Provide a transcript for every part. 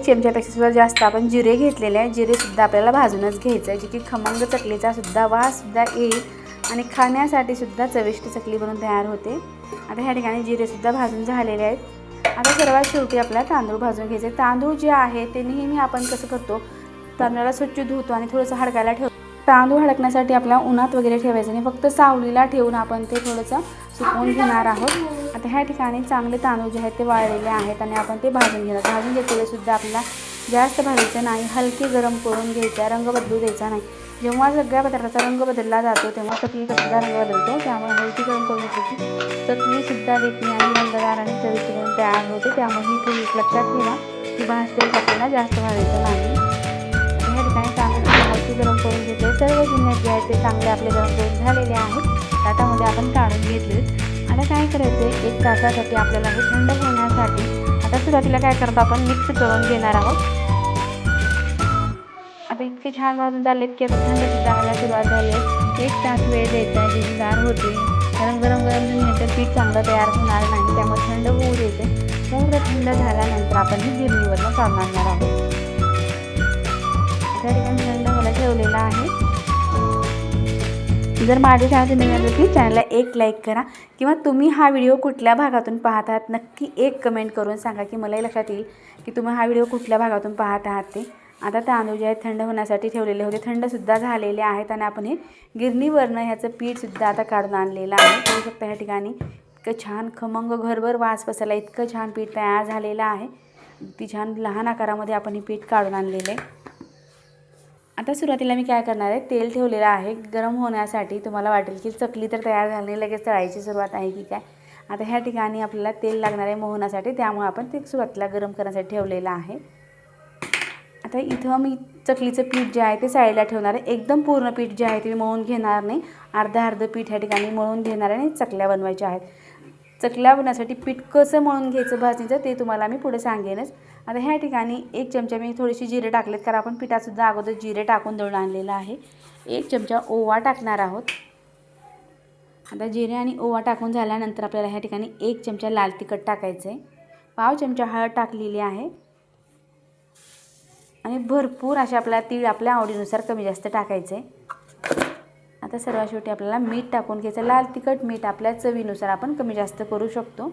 एक चमच्यापेक्षा सुद्धा जास्त आपण जिरे घेतलेले आहे जिरेसुद्धा आपल्याला भाजूनच घ्यायचं आहे. जे की खमंग चकलीचा सुद्धा वाससुद्धा येईल आणि खाण्यासाठी सुद्धा चविष्ट चकली बनून तयार होते. आता ह्या ठिकाणी जिरेसुद्धा भाजून झालेले आहेत. आता सर्वात शेवटी आपल्याला तांदूळ भाजून घ्यायचे तांदूळ जे आहे ते नेहमी आपण कसं करतो? तांदळाला स्वच्छ धुतो आणि थोडंसं हडकायला ठेवतो. तांदूळ हडकण्यासाठी आपल्याला उन्हात वगैरे ठेवायचं नाही. फक्त सावलीला ठेवून आपण ते थोडंसं सुकवून घेणार आहोत. आता ह्या ठिकाणी चांगले तांदूळ जे आहेत ते वाळलेले आहेत आणि आपण ते भाजून घेणार. भाजून घेतलेले सुद्धा आपल्याला जास्त भाजायचं नाही. हलके गरम करून घ्यायचा. रंग बदलू द्यायचा नाही. जेव्हा सगळ्या पदार्थाचा रंग बदलला जातो तेव्हा चकलीचा सुद्धा रंग बदलतो. त्यामुळे हलकी गरम करून घेतली चकलीसुद्धा देखणी आणि रंगदार आणि चविष्ट करून तयार होते. त्यामुळे ही तुम्ही लक्षात ठेवा की भाजतेल चकलीला जास्त भाजायचं नाही. या ठिकाणी तांदूळ हलकी गरम करून घेतले. सर्व जिन्नस जे आहेत ते चांगले आपले गरम करून झालेले आहेत. ताटामध्ये आपण काढून घेतले. आता काय करायचं एक तासासाठी आपल्याला हे थंड होण्यासाठी आता सुरुवातीला काय करतो आपण? मिक्स करून घेणार आहोत. आता इतके छान वाजून झालेत की आता थंड जायला सुरुवात झाली आहे. एक तास वेळ द्यायचा आहे जी गार होते कारण गरम गरम झाल्यानंतर पीठ चांगलं तयार होणार नाही त्यामुळे थंड होऊ द्यायचे पूर्ण थंड झाल्यानंतर आपण हे गिरणीवरनं काढणार आहोत. त्या ठिकाणी थंड मला ठेवलेला आहे. जर माझ्या चॅनल तुम्ही असेल की चॅनलला एक लाईक करा. किंवा तुम्ही हा व्हिडिओ कुठल्या भागातून पाहत आहात नक्की एक कमेंट करून सांगा की मलाही लक्षात येईल की तुम्ही हा व्हिडिओ कुठल्या भागातून पाहत आहात ते. आता तांदूळ जे आहेत थंड होण्यासाठी ठेवलेले होते. थंडसुद्धा झालेले आहेत आणि आपण हे गिरणीवरनं ह्याचं पीठसुद्धा आता काढून आणलेलं आहे. करू शकता ह्या ठिकाणी. इतकं छान खमंग घरभर वास बसायला इतकं छान पीठ तयार झालेलं आहे. ती छान लहान आकारामध्ये आपण हे पीठ काढून आणलेलं आहे. आता सुरुवातीला मी काय करणार आहे तेल ठेवलेलं आहे गरम होण्यासाठी तुम्हाला वाटेल की चकली तर तयार झाली लगेच तळायची सुरुवात आहे की काय. आता ह्या ठिकाणी आपल्याला तेल लागणार आहे मोहनासाठी त्यामुळे आपण ते सुरुवातीला गरम करण्यासाठी ठेवलेलं आहे. आता इथं मी चकलीचं पीठ जे आहे ते साईडला ठेवणार आहे. एकदम पूर्ण पीठ जे आहे ते मी मळून घेणार नाही. अर्धं अर्धं पीठ ह्या ठिकाणी मळून घेणार आहे आणि चकल्या बनवायच्या आहेत. चकल्या बनवण्यासाठी पीठ कसं मळून घ्यायचं भाजणीचं ते तुम्हाला मी पुढे सांगेनच. आता ह्या ठिकाणी एक चमचा मी थोडीशी जिरे टाकलेत कारण आपण पिठातसुद्धा अगोदर जिरे टाकून दळून आणलेलं आहे. एक चमचा ओवा टाकणार आहोत. आता जिरे आणि ओवा टाकून झाल्यानंतर आपल्याला ह्या ठिकाणी एक चमचा लाल तिखट टाकायचं आहे पाव चमचा हळद टाकलेली आहे. आणि भरपूर असे आपल्याला तीळ आपल्या आवडीनुसार कमी जास्त टाकायचं आहे आता सर्वात शेवटी आपल्याला मीठ टाकून घ्यायचं. लाल तिखट मीठ आपल्या चवीनुसार आपण कमी जास्त करू शकतो.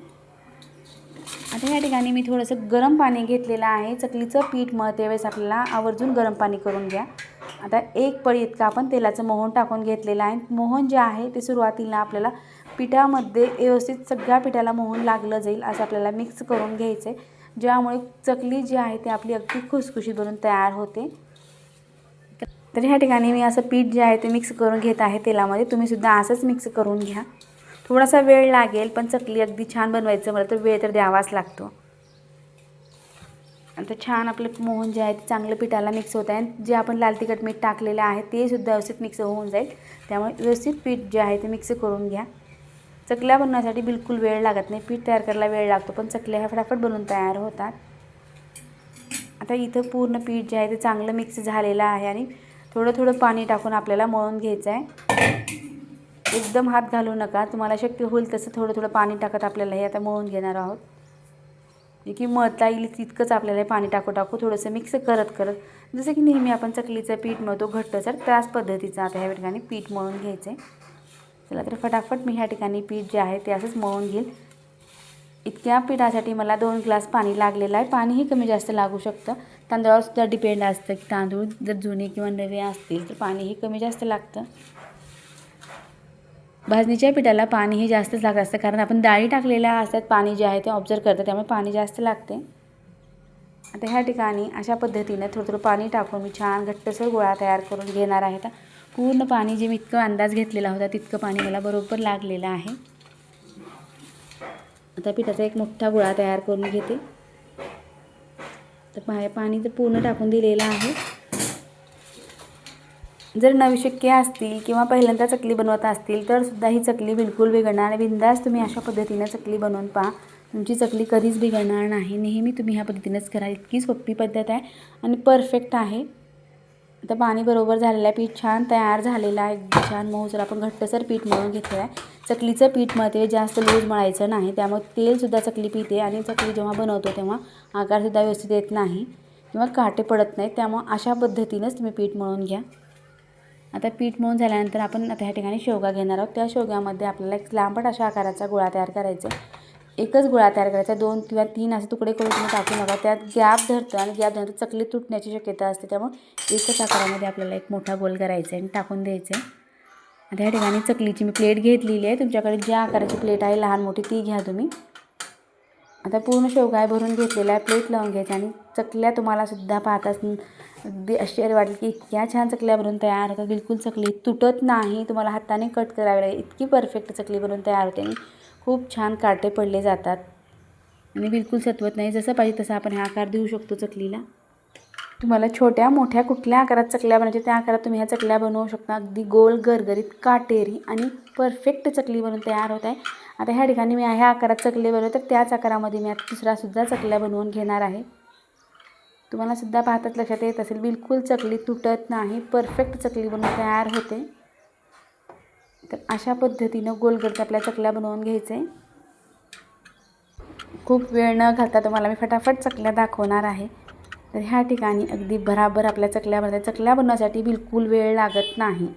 आता या ठिकाणी मी थोडंसं गरम पाणी घेतलेलं आहे. चकलीचं पीठ मळते वेळेस आपल्याला आवर्जून गरम पाणी करून घ्या. आता एक पळी इतकं आपण तेलाचं मोहन टाकून घेतलेलं आहे. मोहन जे आहे ते सुरुवातीला आपल्याला पिठामध्ये व्यवस्थित सगळ्या पिठाला मोहन लागलं जाईल असं आपल्याला मिक्स करून घ्यायचं आहे ज्यामुळे चकली जी आहे ती आपली अगदी खुसखुशीत बनून तयार होते. तर ह्या ठिकाणी मी असं पीठ जे आहे ते मिक्स करून घेत आहे तेलामध्ये. तुम्हीसुद्धा असंच मिक्स करून घ्या. थोडासा वेळ लागेल पण चकली अगदी छान बनवायचं. मला तर वेळ तर द्यावाच लागतो. आता छान आपलं मोहन जे आहे ते चांगलं पिठाला मिक्स होत आहे. जे आपण लाल तिखट मीठ टाकलेलं आहे ते सुद्धा व्यवस्थित मिक्स होऊन जाईल. त्यामुळे व्यवस्थित पीठ जे आहे ते मिक्स करून घ्या. चकल्या बनवण्यासाठी बिलकुल वेळ लागत नाही. पीठ तयार करायला वेळ लागतो पण चकल्या ह्या फटाफट बनवून तयार होतात. आता इथं पूर्ण पीठ जे आहे ते चांगलं मिक्स झालेलं आहे आणि थोडं थोडं पाणी टाकून आपल्याला मळून घ्यायचं आहे. एकदम हात घालू नका. तुम्हाला शक्य होईल तसं थोडं थोडं पाणी टाकत आपल्याला हे आता मळून घेणार आहोत. जे की मळता येईल तितकंच आपल्याला हे पाणी टाकू टाकू थोडंसं मिक्स करत करत. जसं की नेहमी आपण चकलीचं पीठ मळतो घट्टसर त्याच पद्धतीचं आता ह्या ठिकाणी पीठ मळून घ्यायचं आहे चला तर फटाफट मी ह्या ठिकाणी पीठ जे आहे ते असंच मळून घेईल. इतक्या पिठासाठी मला दोन ग्लास पाणी लागलेलं आहे. पाणीही कमी जास्त लागू शकतं. तांदळावर सुद्धा डिपेंड असतं की तांदूळ जर जुने किंवा नवे असतील तर पाणीही कमी जास्त लागतं. भाजणीच्या पिठाला पाणी हे जास्तच लागत असतं कारण आपण डाळी टाकलेल्या असतात पाणी जे आहे ते ऑब्झर्व करतं त्यामुळे पाणी जास्त लागते. आता ह्या ठिकाणी अशा पद्धतीनं थोडं थोडं पाणी टाकून मी छान घट्टसर गोळा तयार करून घेणार आहे. आता पूर्ण पाणी जे मी इतकं अंदाज घेतलेला होता तितकं पाणी मला बरोबर लागलेलं आहे. आता पिठाचा एक मोठा गोळा तयार करून घेते. तर पाणी तर पूर्ण टाकून दिलेलं आहे. जर नवशक्य असतील किंवा पहिल्यांदा चकली बनवत असतील तर सुद्धा ही चकली बिलकुल बिघडणार. नाही बिंदास तुम्ही अशा पद्धतीनं चकली बनवून पहा. तुमची चकली कधीच बिघडणार नाही. नेहमी तुम्ही ह्या पद्धतीनंच करा. इतकी सोपी पद्धत आहे आणि परफेक्ट आहे. आता पाणी बरोबर झालेलं आहे. पीठ छान तयार झालेलं आहे. छान मऊसर आपण घट्टसर पीठ मळून घेतलं आहे चकलीचं पीठ मळते जास्त लूज मळायचं नाही. त्यामुळे तेलसुद्धा चकली पिते आणि चकली जेव्हा बनवतो तेव्हा आकारसुद्धा व्यवस्थित येत नाही किंवा काटे पडत नाहीत. त्यामुळं अशा पद्धतीनंच तुम्ही पीठ मळून घ्या. आता पीठ मळून झाल्यानंतर आपण आता ह्या ठिकाणी शेवगा घेणार आहोत. त्या शेवग्यामध्ये आपल्याला एक लांबट अशा आकाराचा गोळा तयार करायचा आहे. एकच गोळा तयार करायचा दोन किंवा तीन असे तुकडे करून तुम्ही टाकू नका. त्यात गॅप धरतं आणि गॅप धरतं चकली तुटण्याची शक्यता असते. त्यामुळे एकच आकारामध्ये आपल्याला एक मोठा गोल करायचा आहे आणि टाकून द्यायचं आहे. आता ह्या ठिकाणी चकलीची मी प्लेट घेतलेली आहे. तुमच्याकडे ज्या आकाराची प्लेट आहे लहान मोठी ती घ्या तुम्ही. आता पूर्ण शेवगाय भरून घेतलेला आहे. प्लेट लावून घ्यायचा आणि चकल्या तुम्हाला सुद्धा पाहताच अगदी आश्चर्य वाटेल की इतक्या छान चकल्या बनवून तयार होतात. बिलकुल चकली तुटत नाही. तुम्हाला हाताने कट करावी लागेल. इतकी परफेक्ट चकली बनवून तयार होते. आणि खूप छान काटे पडले जातात. आणि बिलकुल सत्वत नाही. जसं पाहिजे तसं आपण हा आकार देऊ शकतो चकलीला. तुम्हाला छोट्या मोठ्या कुठल्या आकारात चकल्या बनायच्या त्या आकारात तुम्ही ह्या चकल्या बनवू शकता. अगदी गोल गरगरीत काटेरी आणि परफेक्ट चकली बनवून तयार होत आहे. आता ह्या ठिकाणी मी ह्या आकारात चकली बनवले तर त्याच आकारामध्ये मी आता दुसरासुद्धा चकल्या बनवून घेणार आहे. तुम्हाला सुद्धा पाहतात लक्षात येत असेल बिलकुल चकली तुटत नाही परफेक्ट चकली बनवून तयार होते. तर अशा पद्धतीनं गोलगडच्या आपल्या चकल्या बनवून घ्यायचे. खूप वेळ न घालता तुम्हाला मी फटाफट चकल्या दाखवणार आहे. तर ह्या ठिकाणी अगदी भराभर आपल्या चकल्या बनवतात. चकल्या बनवण्यासाठी बिलकुल वेळ लागत नाही.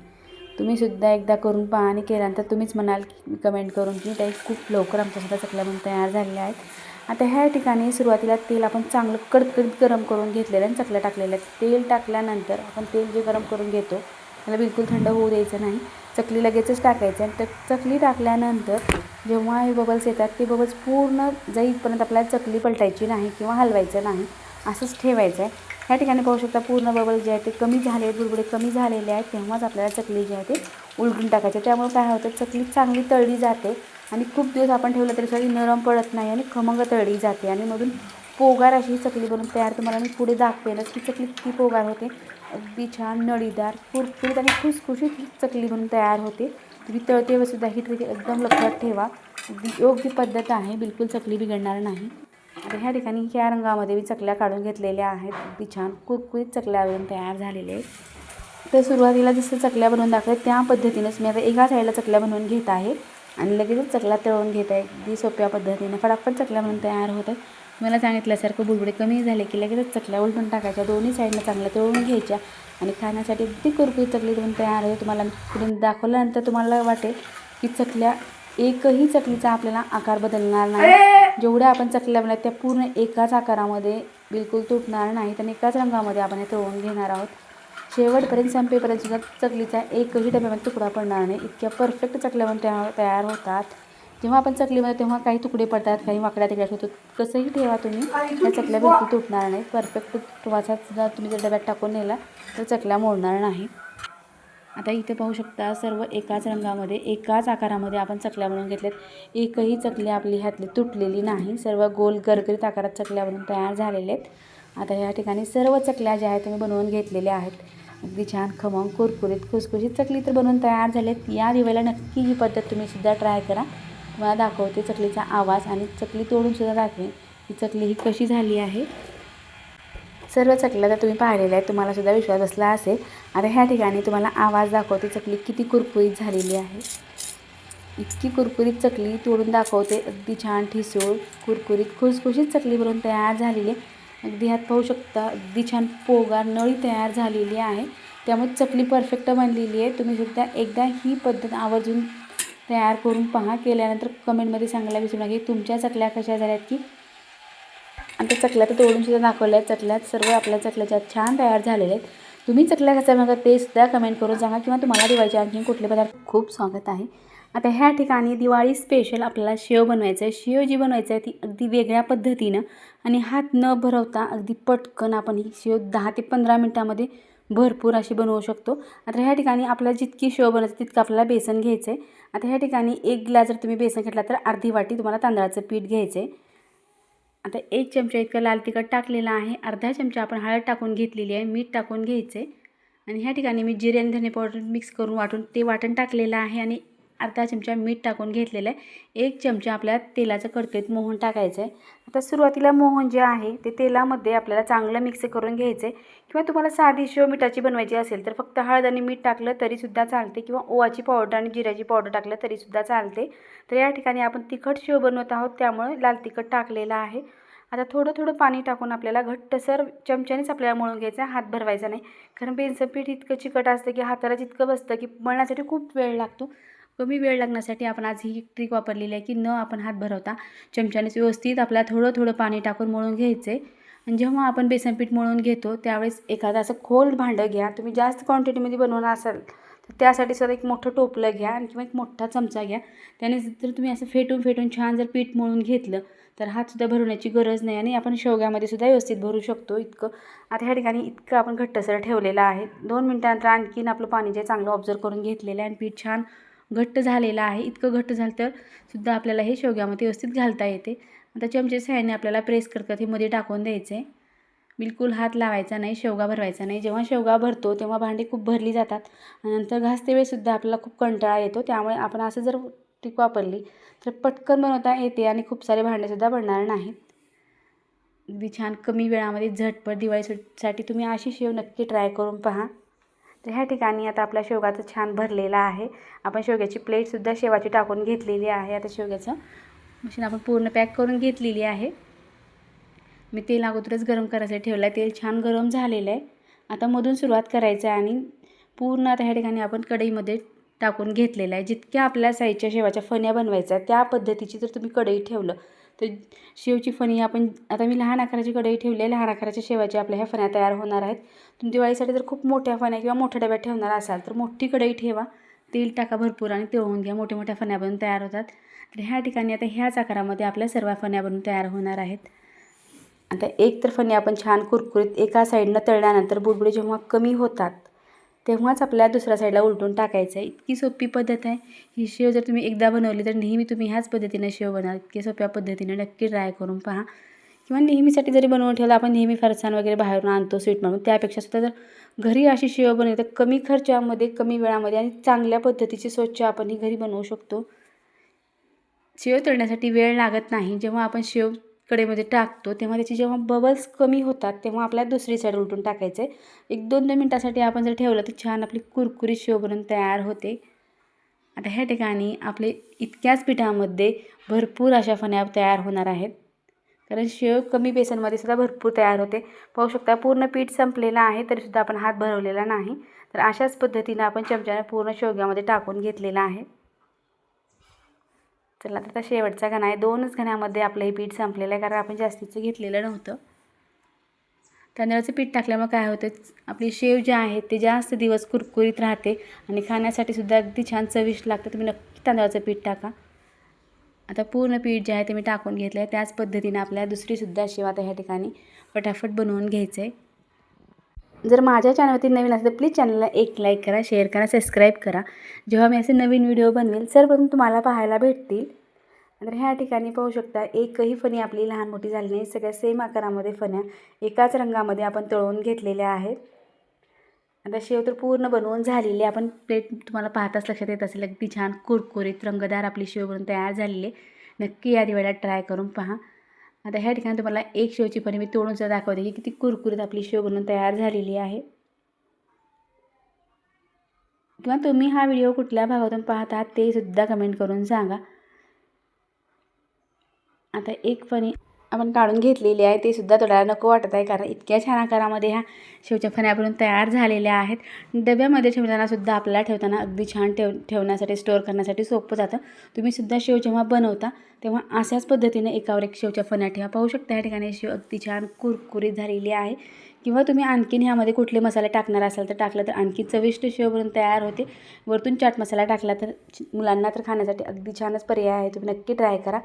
तुम्ही सुद्धा एकदा करून पहा आणि केल्यानंतर तुम्हीच म्हणाल कमेंट करून की ताई खूप लवकर आमच्यासुद्धा चकल्या बनवून तयार झालेल्या आहेत. आता ह्या ठिकाणी सुरुवातीला तेल आपण चांगलं कडकडीत गरम करून घेतलेलं आणि चकल्या टाकलेल्या तेल टाकल्यानंतर आपण तेल जे गरम करून घेतो त्याला बिलकुल थंड होऊ द्यायचं नाही. चकली लगेचच टाकायचं आणि तर चकली टाकल्यानंतर जेव्हा हे बबल्स येतात ते बबल्स पूर्ण जाईपर्यंत आपल्याला चकली पलटायची नाही किंवा हलवायचं नाही असंच ठेवायचं आहे. ह्या ठिकाणी पाहू शकता पूर्ण बबल जे आहे ते कमी झाले आहेत बुडबुडे कमी झालेले आहेत. तेव्हाच आपल्याला चकली जी आहे ते उलटून टाकायचे त्यामुळे काय होतं चकली चांगली तळली जाते. आणि खूप दिवस आपण ठेवलं तरी सगळी नरम पडत नाही आणि खमंग तळली जाते. आणि मधून पोगार अशी चकली बनवून तयार तुम्हाला मी पुढे दाखवेलच. की चकली किती पोगार होते. अगदी छान नळीदार कुरकुरीत आणि खुसखुशीत ही चकली बनून तयार होते. तुम्ही तळते व सुद्धा ही ट्रिक एकदम लक्षात ठेवा. अगदी योग्य पद्धत आहे. बिलकुल चकली बिघडणार नाही. आता ह्या ठिकाणी ह्या रंगामध्ये मी चकल्या काढून घेतलेल्या आहेत. अगदी छान कुरकुरीत चकल्या बनून तयार झालेले आहेत. तर सुरुवातीला जसं चकल्या बनवून दाखवत त्या पद्धतीनंच मी आता एका साईडला चकल्या बनवून घेत आहे. आणि लगेचच चकल्या तळून घेत आहे. अगदी सोप्या पद्धतीने. फटाफट चकल्या बनवून तयार होत आहे मला सांगितल्यासारखं बुडबुडे कमी झाले की लगेचच चकल्या उलटून टाकायच्या. दोन्ही साईडनं चांगल्या तळून घ्यायच्या आणि खाण्यासाठी अगदी कुरकुरीत चकली बनवून तयार होते तुम्हाला पुढे दाखवल्यानंतर तुम्हाला वाटेल की चकल्या एकही चकलीचा आपल्याला आकार बदलणार नाही. जेवढ्या आपण चकल्या बनवल्या त्या पूर्ण एकाच आकारामध्ये बिलकुल तुटणार नाहीत आणि एकाच रंगामध्ये आपण हे तळून घेणार आहोत. शेवटपर्यंत संपेपर्यंत सुद्धा चकलीचा एकही डब्यामध्ये तुकडा पडणार नाही इतक्या परफेक्ट चकल्या पण तयार तयार होतात. जेव्हा आपण चकलीमध्ये तेव्हा काही तुकडे पडतात काही वाकड्या तिकड्यात होतो कसंही ठेवा तुम्ही. त्या चकल्या बिलकुल तुटणार नाही परफेक्ट तुवाचा सुद्धा तुम्ही जर डब्यात टाकून नेला तर चकल्या मोडणार नाही. आता इथे पाहू शकता सर्व एकाच रंगामध्ये एकाच आकारामध्ये आपण चकल्या बनवून घेतल्यात. एकही चकली आपली ह्यातली तुटलेली नाही. सर्व गोल गरगरीत आकारात चकल्या बनवून तयार झालेल्या आहेत. आता या ठिकाणी सर्व चकल्या ज्या आहेत तुम्ही बनवून घेतलेल्या आहेत. अगदी छान खमंग कुरकुरीत खुसखुशीत चकली तर बनवून तयार झालेत. या दिवाळीला नक्की ही पद्धत तुम्हीसुद्धा ट्राय करा. तुम्हाला दाखवते चकलीचा आवाज आणि चकली तोडूनसुद्धा दाखवेन ही चकली ही कशी झाली आहे. सर्व चकल्या तर तुम्ही पाहिलेल्या आहेत तुम्हालासुद्धा विश्वास बसला असेल. आता ह्या ठिकाणी तुम्हाला आवाज दाखवते चकली किती कुरकुरीत झालेली आहे. इतकी कुरकुरीत चकली तोडून दाखवते. अगदी छान ठिसूळ कुरकुरीत खुसखुशीत चकली बनवून तयार झालेली आहे. अगदी ह्यात पाहू शकता अगदी छान पोगार नळी तयार झालेली आहे. त्यामुळे चकली परफेक्ट बनलेली आहे. तुम्ही सुद्धा एकदा ही पद्धत आवर्जून तयार करून पहा. केल्यानंतर कमेंटमध्ये सांगायला विसरू नका. की तुमच्या चकल्या कशा झाल्यात की? आणि त्या चकल्या तर तोडून सुद्धा दाखवल्या आहेत चकल्यात सर्व आपल्या चकल्याच्या छान तयार झालेल्या आहेत. तुम्ही चकल्या कशा बघा ते सुद्धा कमेंट करून सांगा किंवा तुम्हाला दिवाळीचे आणखी कुठले पदार्थ खूप स्वागत आहे. आता ह्या ठिकाणी दिवाळी स्पेशल आपल्याला शेव बनवायचं आहे शेव जी बनवायचं आहे ती अगदी वेगळ्या पद्धतीनं आणि हात न भरवता अगदी पटकन आपण ही शेव दहा ते पंधरा मिनटामध्ये भरपूर अशी बनवू शकतो. आता ह्या ठिकाणी आपल्याला जितकी शेव बनवायचं तितकं आपल्याला बेसन घ्यायचं आहे आता ह्या ठिकाणी एक ग्लास जर तुम्ही बेसन घेतला तर अर्धी वाटी तुम्हाला तांदळाचं पीठ घ्यायचं आहे आता एक चमचा इतकं लाल तिखट टाकलेलं आहे. अर्धा चमचा आपण हळद टाकून घेतलेली आहे. मीठ टाकून घ्यायचं आहे आणि ह्या ठिकाणी मी जिरे आणि धने पावडर मिक्स करून वाटून ते वाटण टाकलेलं आहे आणि अर्धा चमचा मीठ टाकून घेतलेलं आहे. एक चमचा आपल्या तेलाचं कडकडीत मोहन टाकायचं आहे आता सुरुवातीला मोहन जे आहे ते तेलामध्ये आपल्याला चांगलं मिक्स करून घ्यायचं आहे किंवा तुम्हाला साधी शेव मिठाची बनवायची असेल तर फक्त हळद आणि मीठ टाकलं तरीसुद्धा चालते. किंवा ओवाची पावडर आणि जिऱ्याची पावडर टाकलं तरीसुद्धा चालते. तर या ठिकाणी आपण तिखट शेव बनवत आहोत त्यामुळे लाल तिखट टाकलेलं आहे. आता थोडं थोडं पाणी टाकून आपल्याला घट्टसर चमच्यानेच आपल्याला मळून घ्यायचं आहे. हात भरवायचा नाही. कारण बेसन पीठ इतकं चिकट असतं की हाताला जितकं बसतं की मळण्यासाठी खूप वेळ लागतो. कमी वेळ लागण्यासाठी आपण आज ही ट्रिक वापरलेली आहे की न आपण हात भरवता चमच्यानेच व्यवस्थित आपल्याला थोडं थोडं पाणी टाकून मळून घ्यायचं. आहे आणि जेव्हा आपण बेसन पीठ मळून घेतो त्यावेळेस एखादं असं खोल भांडं घ्या. तुम्ही जास्त क्वांटिटीमध्ये बनवणार असाल तर त्यासाठी सुद्धा एक मोठं टोपलं घ्या आणि किंवा एक मोठा चमचा घ्या. त्याने जर तुम्ही असं फेटून फेटून छान जर पीठ मळून घेतलं तर हातसुद्धा भरवण्याची गरज नाही आणि आपण शेवग्यामध्ये सुद्धा व्यवस्थित भरू शकतो. इतकं आता ह्या ठिकाणी इतकं आपण घट्टसर ठेवलेलं आहे. दोन मिनटानंतर आणखीन आपलं पाणी जे चांगलं ऑब्झर्व करून घेतलेलं आहे आणि पीठ छान घट्ट झालेला आहे. इतकं घट्ट झालं तर सुद्धा आपल्याला हे शेवग्यामध्ये व्यवस्थित घालता येते. आता चमचे सहाय्याने आपल्याला प्रेस करतात हे मध्ये टाकून द्यायचं. आहे बिलकुल हात लावायचा नाही शेवगा भरवायचा नाही. जेव्हा शेवगा भरतो तेव्हा भांडी खूप भरली जातात. आणि नंतर घासते वेळेसुद्धा आपल्याला खूप कंटाळा येतो. त्यामुळे आपण असं जर टीक वापरली तर पटकन बनवता येते आणि खूप सारे भांडेसुद्धा बनणार नाहीत. अगदी छान कमी वेळामध्ये झटपट दिवाळीसाठी तुम्ही अशी शेव नक्की ट्राय करून पहा. तर ह्या ठिकाणी आता आपल्या शेवगाचं छान भरलेलं आहे. आपण शेवग्याची प्लेटसुद्धा शेवाची टाकून घेतलेली आहे. आता शेवग्याचं मशीन आपण पूर्ण पॅक करून घेतलेली आहे. मी तेल अगोदरच गरम करायचं ठेवलं आहे तेल छान गरम झालेलं आहे. आता मधून सुरुवात करायचं आहे आणि पूर्ण आता ह्या ठिकाणी आपण कढईमध्ये टाकून घेतलेलं आहे. जितक्या आपल्या साईजच्या शेवाच्या फण्या बनवायच्या त्या पद्धतीची जर तुम्ही कढई ठेवलं तर शेवची फणी आपण आता मी लहान आकाराची कढई ठेवली आहे लहान आकाराच्या शेवाच्या आपल्या ह्या फण्या तयार होणार आहेत. तुम्ही दिवाळीसाठी जर खूप मोठ्या फण्या किंवा मोठ्या डब्यात ठेवणार असाल तर मोठी कढई ठेवा. तेल टाका भरपूर आणि तळून घ्या. मोठ्या मोठ्या फण्या बनून तयार होतात. तर ह्या ठिकाणी आता ह्याच आकारामध्ये आपल्या सर्व फण्या बनून तयार होणार आहेत. आता एक तर फणी आपण छान कुरकुरीत एका साईडनं तळल्यानंतर बुडबुडे जेव्हा कमी होतात तेव्हाच आपल्या दुसऱ्या साईडला उलटून टाकायचं आहे. इतकी सोपी पद्धत आहे. ही शेव जर तुम्ही एकदा बनवली तर नेहमी तुम्ही ह्याच पद्धतीने शेव बनवा इतक्या सोप्या पद्धतीने नक्की ट्राय करून पहा. किंवा नेहमीसाठी जरी बनवून ठेवलं आपण नेहमी फरसाण वगैरे बाहेरून आणतो स्वीट म्हणून. त्यापेक्षा सुद्धा जर घरी अशी शेव बनवली तर कमी खर्चामध्ये कमी वेळामध्ये आणि चांगल्या पद्धतीची स्वच्छ आपण ही घरी बनवू शकतो. शेव तळण्यासाठी वेळ लागत नाही. जेव्हा आपण शेव कडेमध्ये टाकतो तेव्हा त्याचे जेव्हा बबल्स कमी होतात तेव्हा आपल्याला दुसरी साईड उलटून टाकायचे एक दोन दोन मिनटासाठी आपण जर ठेवलं तर छान आपली कुरकुरीत शेव बनून तयार होते. आता ह्या ठिकाणी आपले इतक्याच पिठामध्ये भरपूर अशा फण्या तयार होणार आहेत. कारण शेव कमी बेसनमध्ये सुद्धा भरपूर तयार होते. पाहू शकता पूर्ण पीठ संपलेलं आहे तरीसुद्धा आपण हात भरवलेला नाही. तर अशाच पद्धतीनं आपण चमच्याने पूर्ण शेवग्यामध्ये टाकून घेतलेला आहे. चला आता शेवटचा घणा आहे. दोनच घण्यामध्ये आपलं हे पीठ संपलेलं आहे कारण आपण जास्तीचं घेतलेलं नव्हतं. तांदळाचं पीठ टाकल्यामुळे काय होतं आपली शेव जे आहे ते जास्त दिवस कुरकुरीत राहते आणि खाण्यासाठी सुद्धा अगदी छान चविष्ट लागतं. तुम्ही नक्की तांदळाचं पीठ टाका. आता पूर्ण पीठ जे आहे ते मी टाकून घेतलं आहे त्याच पद्धतीनं आपल्याला दुसरीसुद्धा शेव आता ह्या ठिकाणी फटाफट बनवून घ्यायचं आहे जर माझ्या चॅनलवरती नवीन असेल तर प्लीज चॅनलला एक लाईक करा शेअर करा सबस्क्राईब करा. जेव्हा मी असे नवीन व्हिडिओ बनवेल सर्वप्रथम तुम्हाला पाहायला भेटतील. तर ह्या ठिकाणी पाहू शकता एकही फणी आपली लहान मोठी झाली नाही. सगळ्या सेम आकारामध्ये फण्या एकाच रंगामध्ये आपण तळवून घेतलेल्या आहेत. आता शेव तर पूर्ण बनवून झालेली आपण प्लेट तुम्हाला पाहताच लक्षात येत असेल अगदी छान कुरकुरीत रंगदार आपली शेव बनवून तयार झालेली आहे. नक्की या दिवाळीला ट्राय करून पहा. आता ह्या ठिकाणी तुम्हाला एक शेवची फणी मी तोडून सुद्धा दाखवते की किती कुरकुरीत आपली शेव बनवून तयार झालेली आहे. किंवा तुम्ही हा व्हिडिओ कुठल्या भागातून पाहता ते सुद्धा कमेंट करून सांगा. आता एक फणी आपण काढून घेतलेली आहे ते सुद्धा तोडायला नको वाटत आहे कारण इतक्या छान आकारामध्ये ह्या शेवच्या फण्या तयार झालेल्या आहेत. डब्यामध्ये ठेवताना सुद्धा आपल्याला ठेवताना अगदी छान ठेव ठेवण्यासाठी स्टोअर करण्यासाठी सोपं जातं. तुम्ही सुद्धा शेव जेव्हा बनवता तेव्हा अशाच पद्धतीने एकावर एक शेवच्या फण्या ठेवा. पाहू शकता या ठिकाणी शेव अगदी छान कुरकुरीत झालेली आहे. किंवा तुम्ही आणखीन ह्यामध्ये कुठले मसाले टाकणार असाल तर टाकलं तर आणखी चविष्ट शेव बनून तयार होते. वरतून चाट मसाला टाकला तर मुलांना तर खाण्यासाठी अगदी छानच पर्याय आहे. तुम्ही नक्की ट्राय करा.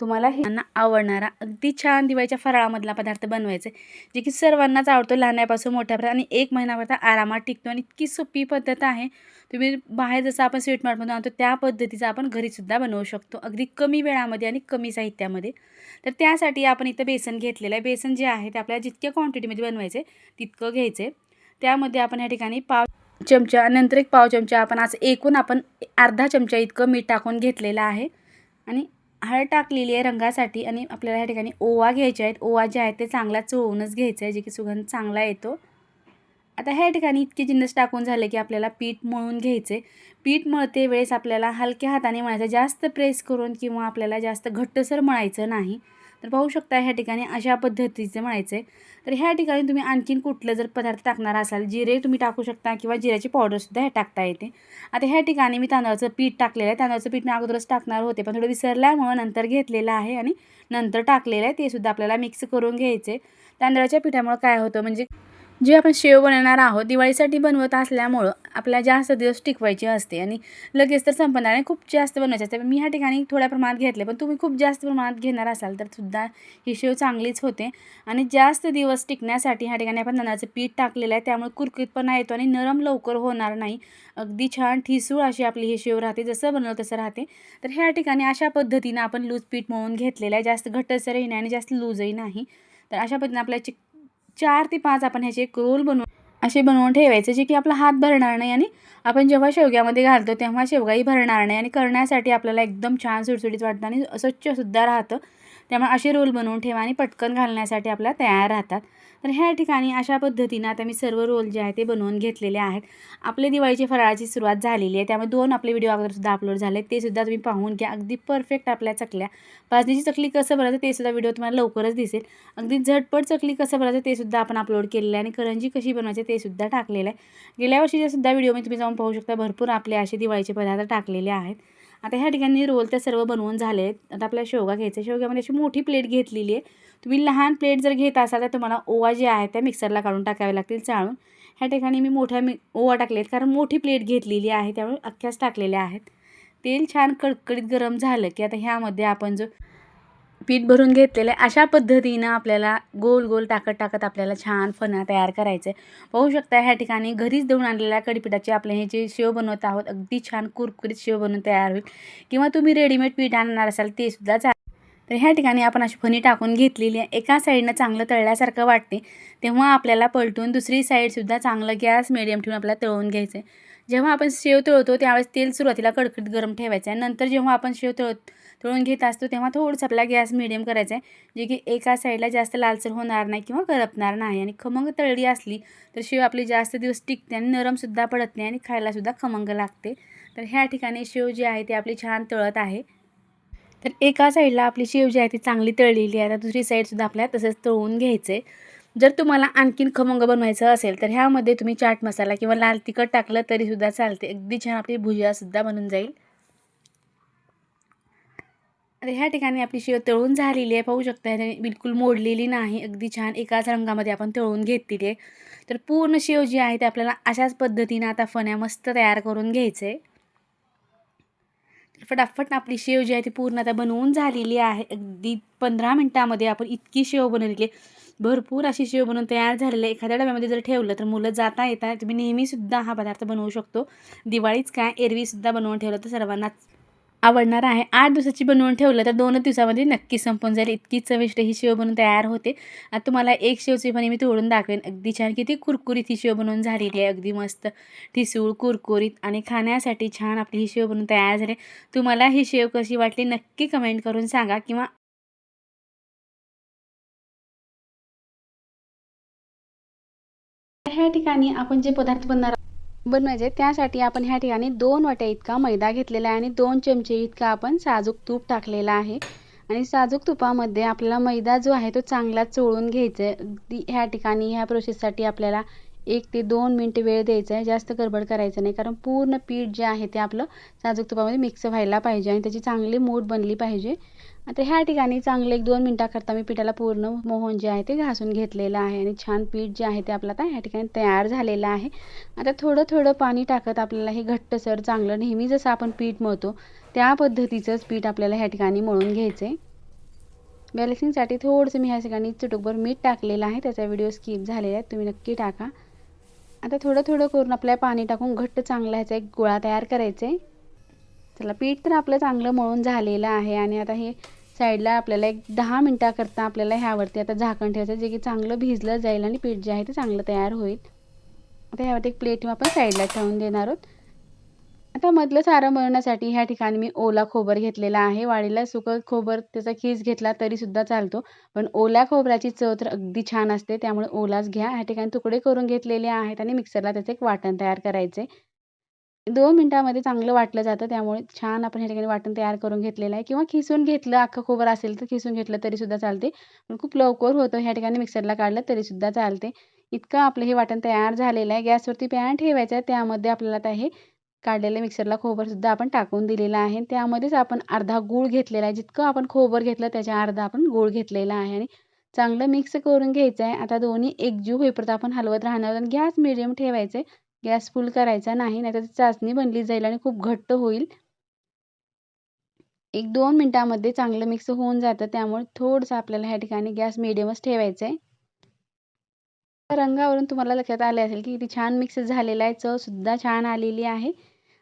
तुम्हाला हे आवडणारा अगदी छान दिवाळीच्या फराळामधला पदार्थ बनवायचा आहे जे की सर्वांनाच आवडतो लहानापासून मोठ्यापर्यंत. आणि एक महिनापर्यंत आरामात टिकतो. आणि इतकी सोपी पद्धत आहे. तुम्ही बाहेर जसं आपण स्वीट मार्टमधून आणतो त्या पद्धतीचं आपण घरीसुद्धा बनवू शकतो. अगदी कमी वेळामध्ये आणि कमी साहित्यामध्ये. तर त्यासाठी आपण इथं बेसन घेतलेलं आहे. बेसन जे आहे ते आपल्याला जितक्या क्वांटिटीमध्ये बनवायचे तितकं घ्यायचे. त्यामध्ये आपण या ठिकाणी पाव चमचा नंतर एक पाव चमचा आपण असं एकूण आपण अर्धा चमचा इतकं मीठ टाकून घेतलेलं आहे. आणि हळद टाकलेली आहे रंगासाठी आणि आपल्याला ह्या ठिकाणी ओवा घ्यायचे आहेत. ओवा जे आहे ते चांगला चोळूनच घ्यायचं आहे जे की सुगंध चांगला येतो. आता ह्या ठिकाणी इतके जिन्नस टाकून झाले की आपल्याला पीठ मळून घ्यायचे. पीठ मळते वेळेस आपल्याला हलक्या हाताने मळायचं. जास्त प्रेस करून किंवा आपल्याला जास्त घट्टसर मळायचं नाही. तर पाहू शकता ह्या ठिकाणी अशा पद्धतीचं म्हणायचं. आहे तर ह्या ठिकाणी तुम्ही आणखीन कुठलं जर पदार्थ टाकणार असाल जिरे तुम्ही टाकू शकता किंवा जिऱ्याची पावडरसुद्धा ह्या टाकता येते. आता ह्या ठिकाणी मी तांदळाचं पीठ टाकलेलं आहे. तांदळाचं पीठ मी अगोदरच टाकणार होते पण थोडं विसरल्यामुळं नंतर घेतलेलं आहे आणि नंतर टाकलेलं आहे. ते सुद्धा आपल्याला मिक्स करून घ्यायचे. तांदळाच्या पिठामुळं काय होतं म्हणजे जे आपण शेव बनवणार आहोत दिवाळीसाठी बनवत असल्यामुळं आपल्याला जास्त दिवस टिकवायची असते आणि लगेच तर संपणार आणि खूप जास्त बनवायचे असते. मी ह्या ठिकाणी थोड्या प्रमाणात घेतले पण तुम्ही खूप जास्त प्रमाणात घेणार असाल तर सुद्धा ही शेव चांगलीच होते. आणि जास्त दिवस टिकण्यासाठी ह्या ठिकाणी आपण तांदळाचं पीठ टाकलेलं आहे. त्यामुळे कुरकुरीतपणा येतो आणि नरम लवकर होणार नाही. अगदी छान ठिसूळ अशी आपली ही शेव राहते. जसं बनवलं तसं राहते. तर ह्या ठिकाणी अशा पद्धतीनं आपण लूज पीठ मळून घेतलेलं आहे. जास्त घट्टसरही नाही आणि जास्त लूजही नाही. तर अशा पद्धतीने आपल्या चिक चार ते पाच आपण ह्याचे एक रोल बनवून असे बनवून ठेवायचे जे की आपला हात भरणार नाही आणि आपण जेव्हा शेवग्यामध्ये घालतो तेव्हा शेवगाही भरणार नाही आणि करण्यासाठी आपल्याला एकदम छान सुटसुटीत वाटतं आणि स्वच्छसुद्धा राहतं. त्यामुळे असे रोल बनवून ठेवा आणि पटकन घालण्यासाठी आपल्या तयार राहतात. तर ह्या ठिकाणी अशा पद्धतीनं आता मी सर्व रोल जे आहे ते बनवून घेतलेले आहेत. आपले दिवाळीची फराळाची सुरुवात झालेली आहे. त्यामुळे दोन आपले व्हिडिओ अगोदरसुद्धा अपलोड झाले ते सुद्धा तुम्ही पाहून घ्या. अगदी परफेक्ट आपल्या चकल्या. भाजणीची चकली कसं भरायचं ते सुद्धा व्हिडिओ तुम्हाला लवकरच दिसेल. अगदी झटपट चकली कसं भरायचं ते सुद्धा आपण अपलोड केलेलं आहे आणि करंजी कशी बनवायची ते सुद्धा टाकलेलं आहे. गेल्या वर्षीच्या सुद्धा व्हिडिओ मी तुम्ही जाऊन पाहू शकता. भरपूर आपले असे दिवाळीचे पदार्थ टाकलेले आहेत. आता ह्या ठिकाणी रोल त्या सर्व बनवून झाले आहेत आता आपल्याला शेवगा घ्यायचा आहे. शेवग्यामध्ये अशी मोठी प्लेट घेतलेली आहे. तुम्ही लहान प्लेट जर घेत असाल तर तुम्हाला ओवा जे आहे त्या मिक्सरला काढून टाकाव्या लागतील चाळून. ह्या ठिकाणी मी मोठ्या मी ओवा टाकलेत कारण मोठी प्लेट घेतलेली आहे. त्यामुळे अख्ख्याच टाकलेल्या आहेत. तेल छान कडकडीत गरम झालं की आता ह्यामध्ये आपण जो पीठ भरून घेतलेलं आहे. अशा पद्धतीनं आपल्याला गोल गोल टाकत टाकत आपल्याला छान फणा तयार करायचं. आहे पाहू शकता ह्या ठिकाणी घरीच देऊन आणलेल्या कढीपिठाचे आपले हे जे शेव बनवत आहोत अगदी छान कुरकुरीत शेव बनवून तयार होईल. किंवा तुम्ही रेडीमेड पीठ आणणार असाल ते सुद्धा चा तर ह्या ठिकाणी आपण अशी फणी टाकून घेतलेली आहे. एका साईडनं चांगलं तळल्यासारखं वाटते. तेव्हा आपल्याला पलटून दुसरी साईडसुद्धा चांगलं गॅस मिडियम ठेवून आपल्याला तळून घ्यायचं आहे जेव्हा आपण शेव तळतो त्यावेळेस तेल सुरुवातीला कडकडीत गरम ठेवायचं आहे नंतर जेव्हा आपण शेव तळत तळून घेत असतो तेव्हा थोडंसं आपला गॅस मिडियम करायचा आहे. जे की एका साईडला जास्त लालसर होणार नाही किंवा करपणार नाही. आणि खमंग तळली असली तर शेव आपली जास्त दिवस टिकते आणि नरमसुद्धा पडत नाही आणि खायलासुद्धा खमंग लागते. तर ह्या ठिकाणी शेव जी आहे ती आपली छान तळत आहे. तर एका साईडला आपली शेव जी आहे ती चांगली तळलेली आहे. आता दुसरी साईडसुद्धा आपल्याला तसंच तळून घ्यायचं आहे जर तुम्हाला आणखीन खमंग बनवायचं असेल तर ह्यामध्ये तुम्ही चाट मसाला किंवा लाल तिखट टाकलं तरीसुद्धा चालते. अगदी छान आपली भुजियासुद्धा बनून जाईल. आता ह्या ठिकाणी आपली शेव तळून झालेली आहे. पाहू शकता ह्याने बिलकुल मोडलेली नाही. अगदी छान एकाच रंगामध्ये आपण तळून घेतलेली आहे. तर पूर्ण शेव जी आहे ते आपल्याला अशाच पद्धतीनं आता फण्या मस्त तयार करून घ्यायचं आहे. फटाफट आपली शेव जी आहे ती पूर्ण आता बनवून झालेली आहे. अगदी पंधरा मिनटामध्ये आपण इतकी शेव बनवली आहे. भरपूर अशी शेव बनवून तयार झालेली आहे. एखाद्या डब्यामध्ये जर ठेवलं तर मुलं जाता येता तुम्ही नेहमीसुद्धा हा पदार्थ बनवू शकतो. दिवाळीच काय एरवीसुद्धा बनवून ठेवलं तर सर्वांनाच आवडणार आहे. आठ दिवसाची बनवून ठेवलं तर दोनच दिवसामध्ये नक्की संपून जाईल. इतकी चविष्ट ही शेव बनवून तयार होते. आता तुम्हाला एक शेवची पण मी तोडून दाखवेन. अगदी छान किती कुरकुरीत ही शेव बनवून झालेली आहे. अगदी मस्त. ठिसूळ कुरकुरीत आणि खाण्यासाठी छान आपली ही शेव बनवून तयार झाली. तुम्हाला ही शेव कशी वाटली नक्की कमेंट करून सांगा किंवा ह्या ठिकाणी आपण जे पदार्थ बनणार बनवायचे म्हणजे त्यासाठी आपण ह्या ठिकाणी दोन वाट्या इतका मैदा घेतलेला आहे आणि दोन चमचे इतका आपण साजूक तूप टाकलेला आहे. आणि साजूक तुपामध्ये आपल्याला मैदा जो आहे तो चांगला चोळून घ्यायचा आहे ह्या ठिकाणी ह्या प्रोसेससाठी आपल्याला एक ते दोन मिनटं वेळ द्यायचा आहे. जास्त गडबड करायचं नाही. कारण पूर्ण पीठ जे आहे ते आपलं साजूक तुपामध्ये मिक्स व्हायला पाहिजे आणि त्याची चांगली मूठ बनली पाहिजे. आता ह्या ठिकाणी चांगले एक दोन मिनटाकरता मी पिठाला पूर्ण मोहन जे आहे ते घासून घेतलेलं आहे आणि छान पीठ जे आहे ते आपलं आता ह्या ठिकाणी तयार झालेलं आहे. आता थोडं थोडं पाणी टाकत आपल्याला हे घट्टसर चांगलं नेहमी जसं आपण पीठ मळतो त्या पद्धतीचंच पीठ आपल्याला ह्या ठिकाणी मळून घ्यायचं आहे बॅलेन्सिंगसाठी थोडंसं मी ह्या ठिकाणी चुटुकभर मीठ टाकलेलं आहे. त्याचा व्हिडिओ स्किप झालेला आहे. तुम्ही नक्की टाका. आता थोडं थोडं करून आपल्या पाणी टाकून घट्ट चांगला ह्याचा एक गोळा तयार करायचा आहे. चला पीठ तर आपलं चांगलं मळून झालेलं आहे आणि आता हे साईडला आपल्याला एक दहा मिनटाकरता आपल्याला ह्यावरती आता झाकण ठेवायचं जे की चांगलं भिजलं जाईल आणि पीठ जे आहे ते चांगलं तयार होईल. आता ह्यावरती एक प्लेट आपण साईडला ठेवून देणार आहोत. आता मधलं सारं बनवण्यासाठी ह्या ठिकाणी मी ओला खोबर घेतलेला आहे. वाळीला सुकं खोबर त्याचा खीस घेतला तरीसुद्धा चालतो. पण ओल्या खोबऱ्याची चव तर अगदी छान असते त्यामुळे ओलाच घ्या. ह्या ठिकाणी तुकडे करून घेतलेले आहेत आणि मिक्सरला त्याचं एक वाटण तयार करायचे दोन मिनटामध्ये चांगलं वाटलं जातं त्यामुळे छान आपण ह्या ठिकाणी वाटण तयार करून घेतलेलं आहे. किंवा खिसून घेतलं अख्खं खोबर असेल तर खिसून घेतलं तरीसुद्धा चालते. पण खूप लवकर होतं ह्या ठिकाणी मिक्सरला काढलं तरीसुद्धा चालते. इतकं आपलं हे वाटण तयार झालेलं आहे. गॅसवरती पॅन ठेवायचं आहे. त्यामध्ये आपल्याला आता हे काढलेलं मिक्सरला खोबरसुद्धा आपण टाकून दिलेलं आहे. त्यामध्येच आपण अर्धा गूळ घेतलेला आहे. जितकं आपण खोबर घेतलं त्याच्या अर्धा आपण गूळ घेतलेला आहे. आणि चांगलं मिक्स करून घ्यायचं आहे. आता दोन्ही एकजीव होईपर्यंत आपण हलवत राहणार आणि गॅस मिडियम ठेवायचं आहे. गॅस फुल करायचा नाही नाहीतर चाचणी बनली जाईल आणि खूप घट्ट होईल. एक दोन मिनटामध्ये चांगलं मिक्स होऊन जातं. त्यामुळे थोडंसं आपल्याला ह्या ठिकाणी गॅस मिडियमच ठेवायचं आहे. रंगावरून तुम्हाला लक्षात आले असेल की किती छान मिक्स झालेला आहे. चवसुद्धा छान आलेली आहे.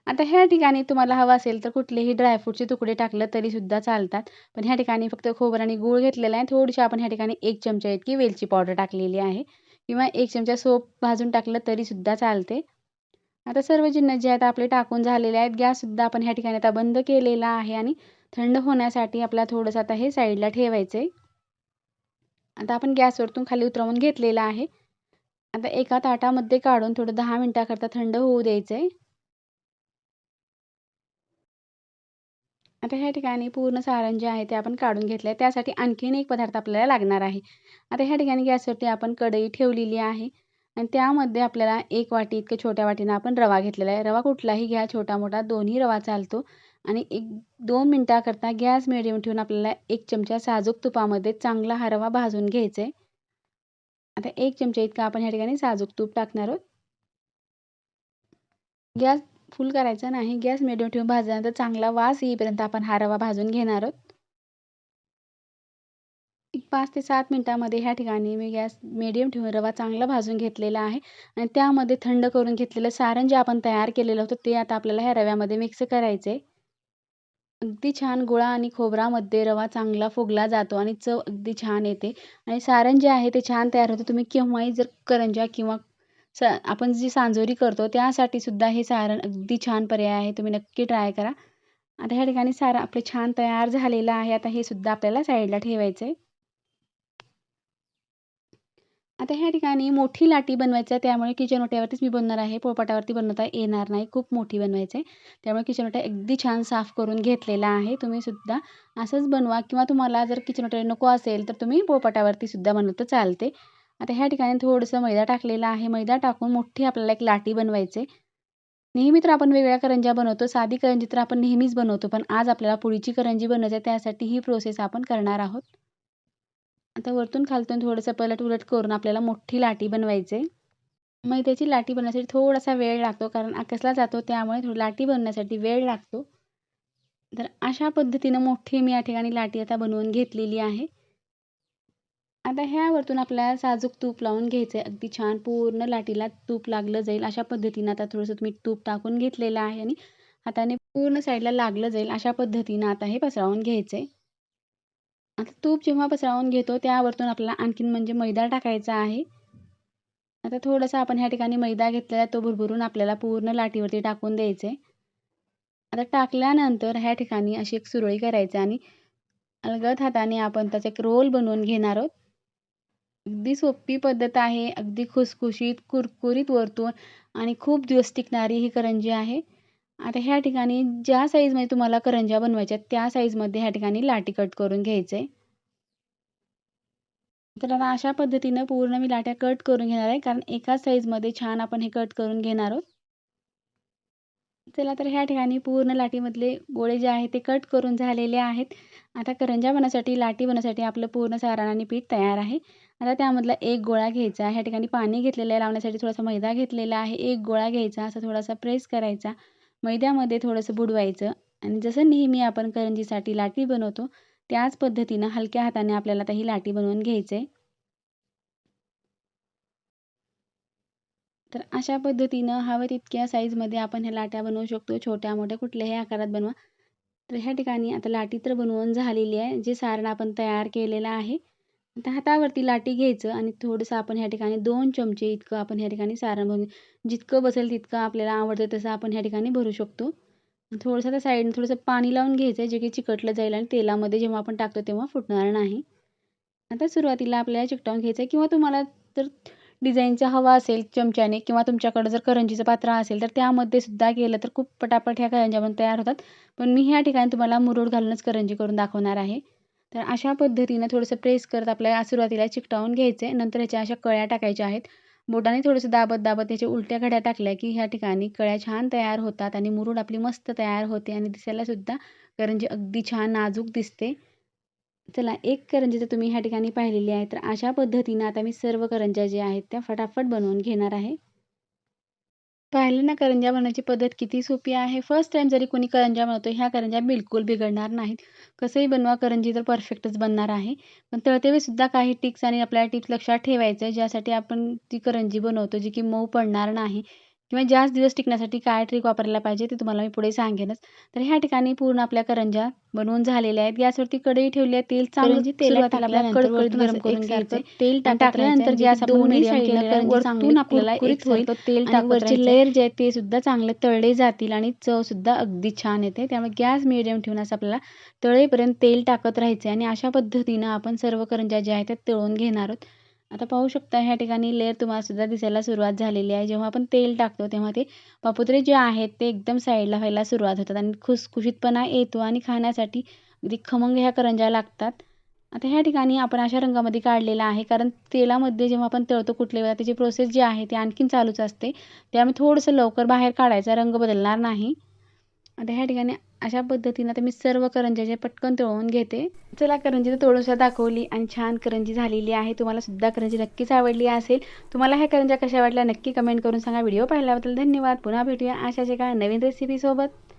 आता ह्या ठिकाणी तुम्हाला हवं असेल तर कुठलेही ड्रायफ्रूटचे तुकडे टाकलं तरीसुद्धा चालतात. पण ह्या ठिकाणी फक्त खोबरं आणि गूळ घेतलेला आहे. थोडीशी आपण ह्या ठिकाणी एक चमचा इतकी वेलची पावडर टाकलेली आहे. किंवा एक चमचा सोप भाजून टाकलं तरीसुद्धा चालते. आता सर्व जिन्नस जे आहेत आपले टाकून झालेले आहेत. गॅससुद्धा आपण ह्या ठिकाणी आता बंद केलेला आहे आणि थंड होण्यासाठी आपला थोडंसं आता हे साईडला ठेवायचं आहे आता आपण गॅसवरतून खाली उतरवून घेतलेलं आहे. आता एका ताटामध्ये काढून थोडं दहा मिनटाकरता थंड होऊ द्यायचं आहे आता ह्या ठिकाणी पूर्ण सारण जे आहे ते आपण काढून घेतलं आहे त्यासाठी आणखीन एक पदार्थ आपल्याला लागणार आहे. आता ह्या ठिकाणी गॅसवरती आपण कढई ठेवलेली आहे. आणि त्यामध्ये आपल्याला एक वाटी इतकं छोट्या वाटीनं आपण रवा घेतलेला आहे. रवा कुठलाही घ्या छोटा मोठा दोन्ही रवा चालतो. आणि एक दोन मिनटाकरता गॅस मिडियम ठेवून आपल्याला एक चमचा साजूक तुपामध्ये चांगला हा रवा भाजून घ्यायचा आहे आता एक चमचा इतका आपण ह्या ठिकाणी साजूक तूप टाकणार आहोत. गॅस फुल करायचा नाही. गॅस मिडियम ठेवून भाजल्यानंतर चांगला वास येईपर्यंत आपण हा रवा भाजून घेणार आहोत. एक पाच ते सात मिनटामध्ये ह्या ठिकाणी मी गॅस मिडियम ठेवून रवा चांगला भाजून घेतलेला आहे. आणि त्यामध्ये थंड करून घेतलेलं सारण जे आपण तयार केलेलं होतं ते आता आपल्याला ह्या रव्यामध्ये मिक्स करायचं आहे अगदी छान गुळा आणि खोबरामध्ये रवा चांगला फुगला जातो आणि चव अगदी छान येते. आणि सारण जे आहे ते छान तयार होतं. तुम्ही केव्हाही जर करंजा किंवा स आपण जी सांजोरी करतो त्यासाठी सुद्धा हे सारण अगदी छान पर्याय आहे. तुम्ही नक्की ट्राय करा. आता ह्या ठिकाणी सारण आपले छान तयार झालेलं आहे. आता हे सुद्धा आपल्याला साईडला ठेवायचं आहे आता ह्या ठिकाणी मोठी लाटी बनवायची आहे. त्यामुळे किचन ओट्यावरतीच मी बनणार आहे. पोळपाटावरती बनवता येणार नाही. खूप मोठी बनवायचं आहे त्यामुळे किचन ओट्या अगदी छान साफ करून घेतलेला आहे. तुम्ही सुद्धा असंच बनवा किंवा तुम्हाला जर किचन ओट्या नको असेल तर तुम्ही पोळपाटावरती सुद्धा बनवतं चालते. आता ह्या ठिकाणी थोडंसं मैदा टाकलेला आहे. मैदा टाकून मोठी आपल्याला एक लाटी बनवायचे. नेहमी तर आपण वेगळ्या करंज्या बनवतो. साधी करंजी तर आपण नेहमीच बनवतो पण आज आपल्याला पुळीची करंजी बनवायची आहे त्यासाठी ही प्रोसेस आपण करणार आहोत. आता वरतून खालतून थोडंसं पलट उलट करून आपल्याला मोठी लाटी बनवायचे. मैद्याची लाटी बनवण्यासाठी थोडासा वेळ लागतो कारण आकसला जातो त्यामुळे थोडी लाटी बनवण्यासाठी वेळ लागतो. तर अशा पद्धतीनं मोठी मी या ठिकाणी लाटी आता बनवून घेतलेली आहे. आता ह्यावरतून आपल्याला साजूक तूप लावून घ्यायचं आहे अगदी छान पूर्ण लाटीला तूप लागलं जाईल अशा पद्धतीनं. आता थोडंसं मी तूप टाकून घेतलेलं आहे आणि हाताने पूर्ण साईडला लागलं जाईल अशा पद्धतीनं आता हे पसरावून घ्यायचं आहे आता तूप जेव्हा पसरावून घेतो त्यावरतून आपल्याला आणखीन म्हणजे मैदा टाकायचा आहे. आता थोडंसं आपण ह्या ठिकाणी मैदा घेतलेला तो भरभरून आपल्याला पूर्ण लाटीवरती टाकून द्यायचं आहे आता टाकल्यानंतर ह्या ठिकाणी अशी एक सुरळी करायचं आणि अलगद हाताने आपण त्याचा एक रोल बनवून घेणार आहोत. अगदी सोपी पद्धत आहे अगदी खुसखुशीत कुरकुरीत वरतून आणि खूप दिवस टिकणारी ही करंजी आहे. आता ह्या ठिकाणी ज्या साईजमध्ये तुम्हाला करंज्या बनवायच्या त्या साईजमध्ये ह्या ठिकाणी लाटी कट करून घ्यायचं आहे तर आता अशा पद्धतीनं पूर्ण मी लाट्या कट करून घेणार आहे कारण एकाच साईजमध्ये छान आपण हे कट करून घेणार आहोत. चला तर ह्या ठिकाणी पूर्ण लाटीमधले गोळे जे आहेत ते कट करून झालेले आहेत. आता करंजा बनवण्यासाठी लाटी बनवण्यासाठी आपलं पूर्ण सारण आणि पीठ तयार आहे. आता त्यामधला एक गोळा घ्यायचा. ह्या ठिकाणी पाणी घेतलेलं आहे. लावण्यासाठी थोडासा मैदा घेतलेला आहे. एक गोळा घ्यायचा. असा थोडासा प्रेस करायचा. मैद्यामध्ये थोडंसं बुडवायचं. आणि जसं नेहमी आपण करंजीसाठी लाटी बनवतो त्याच पद्धतीनं हलक्या हाताने आपल्याला आता ही लाटी बनवून घ्यायचं आहे तर अशा पद्धतीनं हवं तितक्या साईजमध्ये आपण ह्या लाट्या बनवू शकतो. छोट्या मोठ्या कुठल्याही आकारात बनवा. तर ह्या ठिकाणी आता लाटी तर बनवून झालेली आहे. जे सारण आपण तयार केलेलं आहे. आता हातावरती लाटी घ्यायचं आणि थोडंसं आपण ह्या ठिकाणी दोन चमचे इतकं आपण ह्या ठिकाणी सारण भरून जितकं बसेल तितकं आपल्याला आवडतं तसं आपण ह्या ठिकाणी भरू शकतो. थोडंसं त्या साईडने थोडंसं पाणी लावून घ्यायचं जे की चिकटलं जाईल आणि तेलामध्ये जेव्हा आपण टाकतो तेव्हा फुटणार नाही. आता सुरुवातीला आपल्याला चिकटावून घ्यायचं आहे किंवा तुम्हाला तर डिझाईनचा हवा असेल चमच्याने किंवा तुमच्याकडं जर करंजीचं पात्र असेल तर त्यामध्ये सुद्धा केलं तर खूप पटापट ह्या करंज्या पण तयार होतात. पण मी ह्या ठिकाणी तुम्हाला मुरुड घालूनच करंजी करून दाखवणार आहे. तर अशा पद्धतीनं थोडंसं प्रेस करत आपल्याला सुरुवातीला चिकटावून घ्यायचं आहे नंतर ह्याच्या अशा कळ्या टाकायच्या आहेत. बोटाने थोडंसं दाबत दाबत त्याच्या उलट्या घड्या टाकल्या की ह्या ठिकाणी कळ्या छान तयार होतात आणि मुरुड आपली मस्त तयार होते आणि दिसायलासुद्धा करंजी अगदी छान नाजूक दिसते. चला एक करंजी तर तुम्ही ह्या ठिकाणी पाहिलेली आहे. तर अशा पद्धतीनं आता मी सर्व करंज्या ज्या आहेत त्या फटाफट बनवून घेणार आहे. पाहिलं ना करंज्या बनवायची पद्धत किती सोपी आहे. फर्स्ट टाईम जरी कोणी करंज्या बनवतो ह्या करंज्या बिलकुल बिघडणार नाहीत. कसंही बनवा करंजी तर परफेक्टच बनणार आहे. पण तळतेवेळीसुद्धा काही टिक्स आणि आपल्या टिप्स लक्षात ठेवायचं आहे ज्यासाठी आपण ती करंजी बनवतो जी की मऊ पडणार नाही. किंवा जास्त दिवस टिकण्यासाठी काय ट्रिक वापरायला पाहिजे ते तुम्हाला मी पुढे सांगेनच. तर ह्या ठिकाणी पूर्ण आपल्या करंज्या बनवून झालेल्या आहेत. गॅसवरती कढई ठेवली आहे. तेल चांगलं टाकल्यानंतर कडकडीत गरम करून घ्यायचं. तेल टाकल्यानंतर गॅस वरतून आपल्याला एक होईल तेल लेअर जे आहेत ते सुद्धा चांगले तळले जातील आणि चव सुद्धा अगदी छान येते. त्यामुळे गॅस मिडियम ठेवून असं आपल्याला तळेपर्यंत तेल टाकत राहायचं आणि अशा पद्धतीनं आपण सर्व करंज्या ज्या आहेत त्या तळून घेणार आहोत. आता पाहू शकता ह्या ठिकाणी लेअर तुम्हाला सुद्धा दिसायला सुरुवात झालेली आहे. जेव्हा आपण तेल टाकतो तेव्हा ते पापुत्रे जे आहेत ते एकदम साईडला व्हायला सुरुवात होतात आणि खुसखुशीतपणा येतो आणि खाण्यासाठी अगदी खमंग ह्या करंज्या लागतात. आता ह्या ठिकाणी आपण अशा रंगामध्ये काढलेला आहे कारण तेलामध्ये जेव्हा आपण तळतो कुठल्या वेळा त्याची प्रोसेस जी आहे ती आणखीन चालूच असते. त्यामुळे थोडंसं लवकर बाहेर काढायचा रंग बदलणार नाही. आता ह्या ठिकाणी अशा पद्धतीनं आता मी सर्व करंज्या जे पटकन तळून घेते. चला करंजी तर थोडंसं दाखवली आणि छान करंजी झालेली आहे. तुम्हाला सुद्धा करंजी नक्कीच आवडली असेल. तुम्हाला ह्या करंज्या कशा वाटल्या नक्की कमेंट करून सांगा. व्हिडिओ पाहिल्याबद्दल धन्यवाद. पुन्हा भेटूया अशाच एका नवीन रेसिपीसोबत